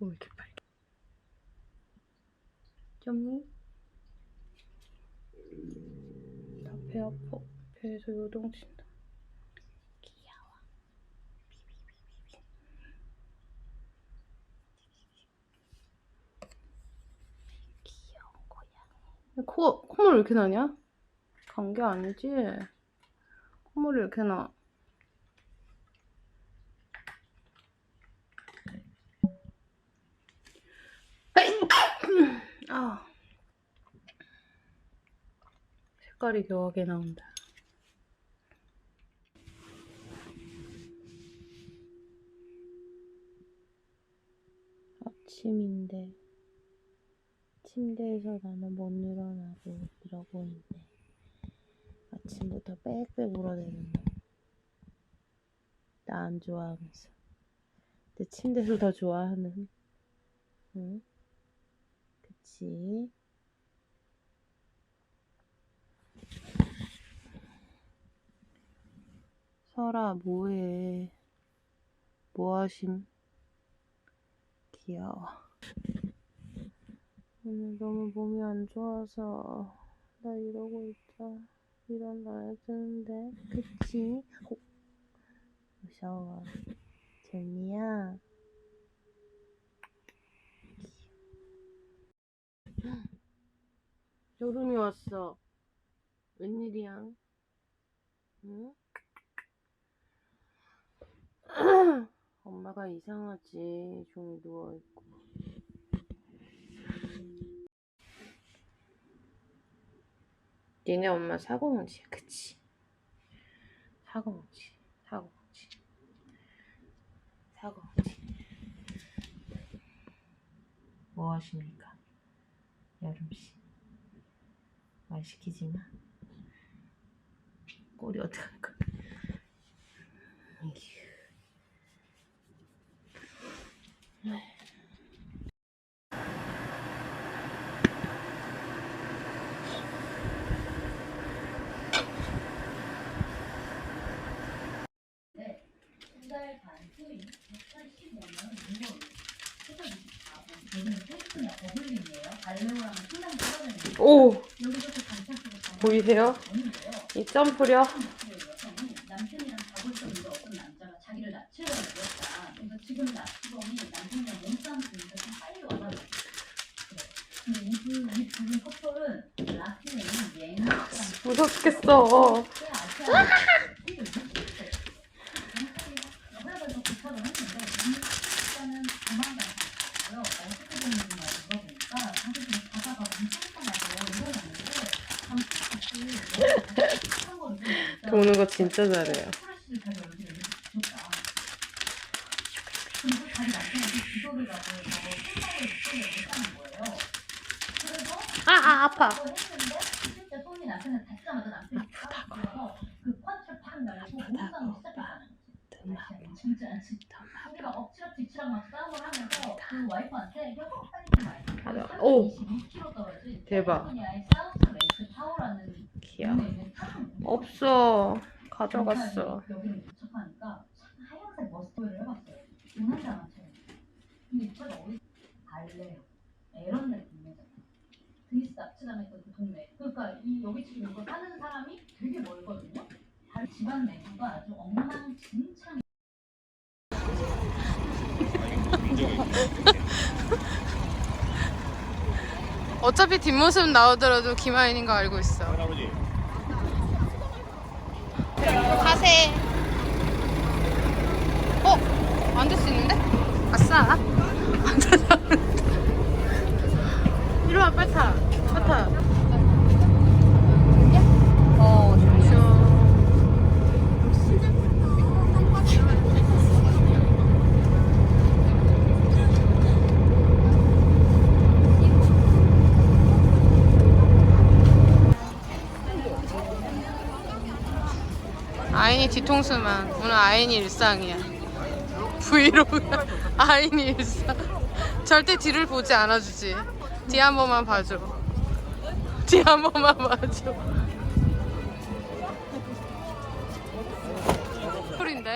왜 이렇게 빨개? 점니? 나 배 아파. 배에서 요동친다. 귀여워. 귀여운 고양이. 코, 콧물 왜 이렇게 나냐? 간 게 아니지? 콧물이 왜 이렇게 나? 아. 색깔이 묘하게 나온다. 아침인데 침대에서 나는 못 일어나고 이러고 있네. 아침부터 빽빽 울어대는데 나 안 좋아하면서 내 침대를 더 좋아하는 응? 그치? 설아 뭐해? 뭐하심? 귀여워. 오늘 너무 몸이 안 좋아서 나 이러고 있다. 일어나야 되는데 그치? 어, 무서워. 재미야 여름이 왔어. 웬일이야? 응? 엄마가 이상하지. 종이 누워있고. 니네 엄마 사고뭉치야 그치? 사고뭉치 사고뭉치. 사고뭉치. 뭐 하십니까? 여름씨 말 시키지 마 꼬리 어떡할 거야 이휴. 한달 반 후인 2015년 6월 여기는 페이스나 버블링이에요. 발레오 보이세요? 이 점프력 남 아, 아 아파 들어서 그 거지. 진짜 그 와이프한테 결국 빨리 맞아. 오. 22kg 떨어진 대박. 없어 가져갔어 도착하니까 하얀색 해봤어요. 근데 이 어디 이런 느낌이잖아. 납치당했던 그 동네. 그러니까 이 여기 지금 이거 사는 사람이 되게 멀거든요. 발 집안 내부가 아주 엉망진창. 어차피 뒷모습 나오더라도 김하인인 거 알고 있어 할아버지 가세. 어? 앉을 수 있는데? 아싸. 이리 와 빨리 타. 빨리 타 아인이 뒤통수만. 오늘 아인이 일상이야. 브이로그. 아인이 일상. 절대 뒤를 보지 않아주지. 뒤 한 번만 봐줘. 뒤 한 번만 봐줘. 그거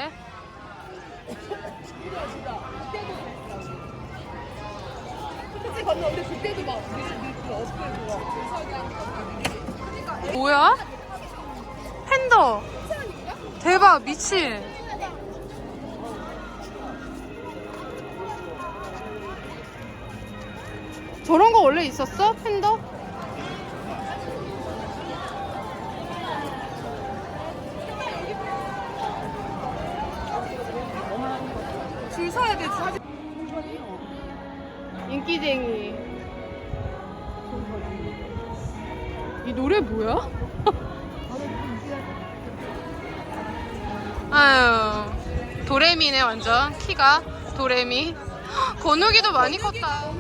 뭐야? 팬더. 대박 미친. 저런 거 원래 있었어? 팬더? 줄 서야 돼 사진 인기쟁이. 이 노래 뭐야? 아유, 도레미네 완전 키가 도레미. 헉, 건욱이도 많이 컸다.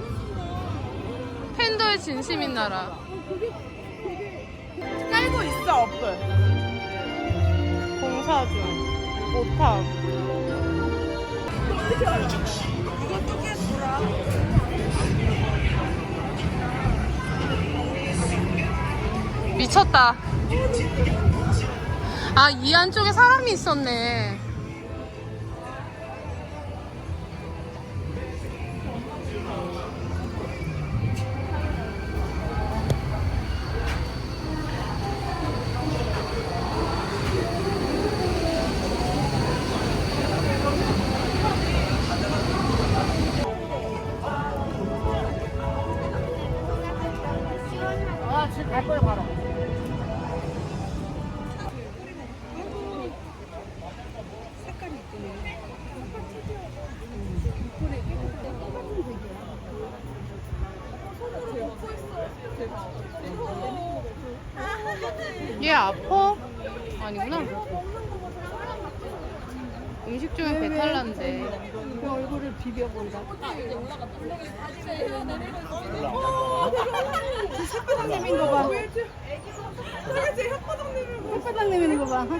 팬더의 진심인 나라. 깔고 있어 어플 공사 중. 오탑. 어떻게 돌아 미쳤다. 아, 이 안쪽에 사람이 있었네. 아갈 거예요 바로 얘 아파? 아니구나. 음식 중에 배탈 난대. 얼굴을 비벼본다 혓바닥 내미는 거봐 그치 혓바닥 내미는 거봐 아파?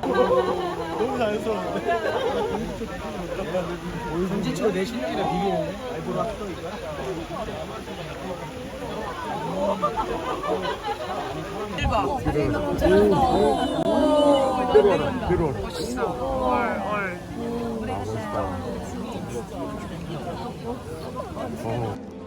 너무 자연스러운데? 전지치고 내 신경이랑 비비는데? 알보라 필요하다 필요하다 멋있어. 얼, 얼. 아 멋있다 어.